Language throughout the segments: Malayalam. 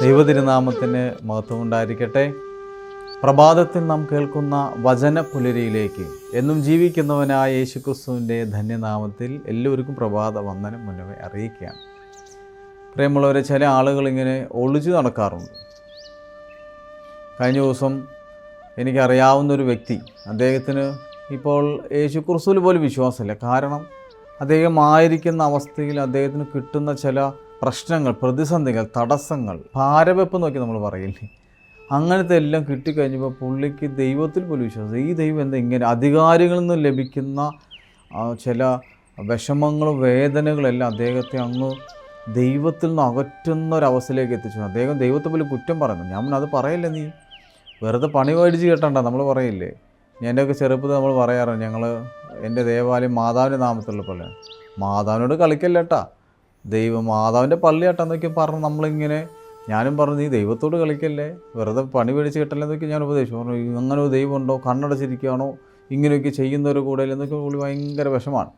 ദൈവതിരുനാമത്തിന് മഹത്വം ഉണ്ടായിരിക്കട്ടെ പ്രഭാതത്തിൽ നാം കേൾക്കുന്ന വചന പുലരിയിലേക്ക് എന്നും ജീവിക്കുന്നവനായ യേശുക്രിസ്തുവിന്റെ ധന്യനാമത്തിൽ എല്ലാവർക്കും പ്രഭാത വന്ദനം മുന്നമേ അറിയിക്കുകയാണ്. പ്രിയമുള്ളവരെ ചില ആളുകൾ ഇങ്ങനെ ഒളിച്ചു നടക്കാറുണ്ട്. കഴിഞ്ഞ ദിവസം എനിക്കറിയാവുന്ന ഒരു വ്യക്തി അദ്ദേഹത്തിന് ഇപ്പോൾ യേശു പോലും വിശ്വാസമില്ല. കാരണം അദ്ദേഹം ആയിരിക്കുന്ന അവസ്ഥയിൽ അദ്ദേഹത്തിന് കിട്ടുന്ന ചില പ്രശ്നങ്ങൾ പ്രതിസന്ധികൾ തടസ്സങ്ങൾ ഭാരവെപ്പ് നോക്കി നമ്മൾ പറയില്ലേ? അങ്ങനത്തെ എല്ലാം കിട്ടിക്കഴിഞ്ഞപ്പോൾ പുള്ളിക്ക് ദൈവത്തിൽ പോലും വിശ്വാസം. ഈ ദൈവം എന്താ ഇങ്ങനെ അധികാരികളിൽ നിന്ന് ലഭിക്കുന്ന ചില വിഷമങ്ങളും വേദനകളെല്ലാം അദ്ദേഹത്തെ അങ്ങ് ദൈവത്തിൽ നിന്ന് അകറ്റുന്ന ഒരവസ്ഥയിലേക്ക് എത്തിച്ചു. അദ്ദേഹം ദൈവത്തെ പോലും കുറ്റം പറയുന്നു. ഞാൻ അത് പറയില്ല നീ? വെറുതെ പണി മേടിച്ച് കേട്ടണ്ട നമ്മൾ പറയില്ലേ? എന്റെയൊക്കെ ചെറുപ്പത്തിൽ നമ്മൾ പറയാറുണ്ട് ഞങ്ങൾ എന്റെ ദേവാലയം മാതാവിന്റെ നാമത്തിലുള്ള പോലെ. മാതാവിനോട് കളിക്കല്ലേട്ടാ. ദൈവം മാതാവിന്റെ പള്ളിയാട്ടെന്നൊക്കെ പറഞ്ഞ് നമ്മളിങ്ങനെ ഞാനും പറഞ്ഞു നീ ദൈവത്തോട് കളിക്കല്ലേ? വെറുതെ പണി പിടിച്ച് കിട്ടല്ലേ? എന്നൊക്കെ ഞാൻ ഉപദേശിച്ചു. പറഞ്ഞു അങ്ങനെ ദൈവമുണ്ടോ കണ്ണടച്ചിരിക്കുകയാണോ? ഇങ്ങനെയൊക്കെ ചെയ്യുന്നവർ കൂടെ എന്നൊക്കെ പുള്ളി ഭയങ്കര വിഷമാണ്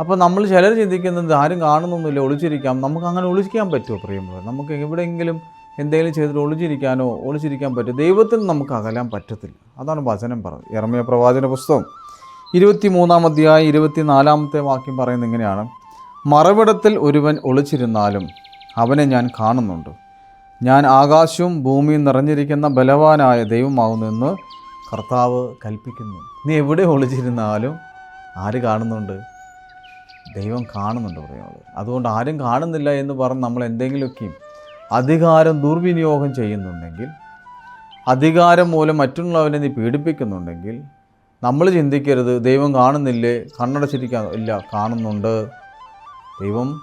അപ്പോൾ നമ്മൾ ചിലർ ചിന്തിക്കുന്നത് ആരും കാണുന്നൊന്നുമില്ല ഒളിച്ചിരിക്കാം. നമുക്ക് അങ്ങനെ ഒളിച്ചിരിക്കാൻ പറ്റുമോ പ്രിയമുള്ളവർ നമുക്ക് എവിടെയെങ്കിലും എന്തെങ്കിലും ചെയ്തിട്ട് ഒളിച്ചിരിക്കാനോ ഒളിച്ചിരിക്കാൻ പറ്റും? ദൈവത്തിൽ നമുക്ക് അകലാൻ പറ്റത്തില്ല. അതാണ് വചനം പറഞ്ഞത്. ഇറമിയ പ്രവാചന പുസ്തകം. ഇരുപത്തി മൂന്നാം അധ്യായം ഇരുപത്തി നാലാമത്തെ വാക്യം പറയുന്നത് ഇങ്ങനെയാണ്. മറവിടത്തിൽ ഒരുവൻ ഒളിച്ചിരുന്നാലും അവനെ ഞാൻ കാണുന്നുണ്ട്. ഞാൻ ആകാശവും ഭൂമിയും നിറഞ്ഞിരിക്കുന്ന ബലവാനായ ദൈവമാവുന്നെന്ന് കർത്താവ് കൽപ്പിക്കുന്നു. നീ എവിടെ ഒളിച്ചിരുന്നാലും ആര് കാണുന്നുണ്ട്? ദൈവം കാണുന്നുണ്ട് പറയുന്നത്. അതുകൊണ്ട് ആരും കാണുന്നില്ല എന്ന് പറഞ്ഞ് നമ്മൾ എന്തെങ്കിലുമൊക്കെയും അധികാരം ദുർവിനിയോഗം ചെയ്യുന്നുണ്ടെങ്കിൽ അധികാരം മൂലം മറ്റുള്ളവരെ നീ പീഡിപ്പിക്കുന്നുണ്ടെങ്കിൽ നമ്മൾ ചിന്തിക്കരുത് ദൈവം കാണുന്നില്ലേ? കണ്ണടച്ചിരിക്കാൻ ഇല്ല കാണുന്നുണ്ട്. ദൈവം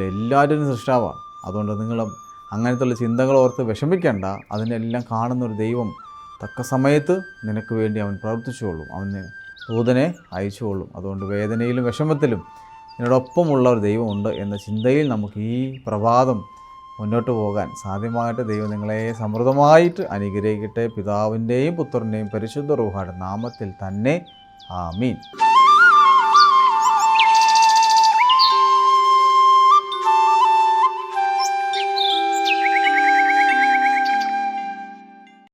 എല്ലാവരും സൃഷ്ടാവാണ്. അതുകൊണ്ട് നിങ്ങൾ അങ്ങനത്തെയുള്ള ചിന്തകൾ ഓർത്ത് വിഷമിക്കേണ്ട. അതിനെല്ലാം കാണുന്ന ഒരു ദൈവം തക്ക സമയത്ത് നിനക്ക് വേണ്ടി അവൻ പ്രവർത്തിച്ചുകൊള്ളും. അവന് ദൂതനെ അയച്ചുകൊള്ളും. അതുകൊണ്ട് വേദനയിലും വിഷമത്തിലും നിന്നോടൊപ്പമുള്ള ഒരു ദൈവമുണ്ട് എന്ന ചിന്തയിൽ നമുക്ക് ഈ പ്രഭാതം മുന്നോട്ട് പോകാൻ സാധ്യമായിട്ട് ദൈവം നിങ്ങളെ സമൃദ്ധമായിട്ട് അനുഗ്രഹിക്കട്ടെ. പിതാവിന്റെയും പുത്രന്റെയും പരിശുദ്ധ റൂഹാട് നാമത്തിൽ തന്നെ ആമീൻ.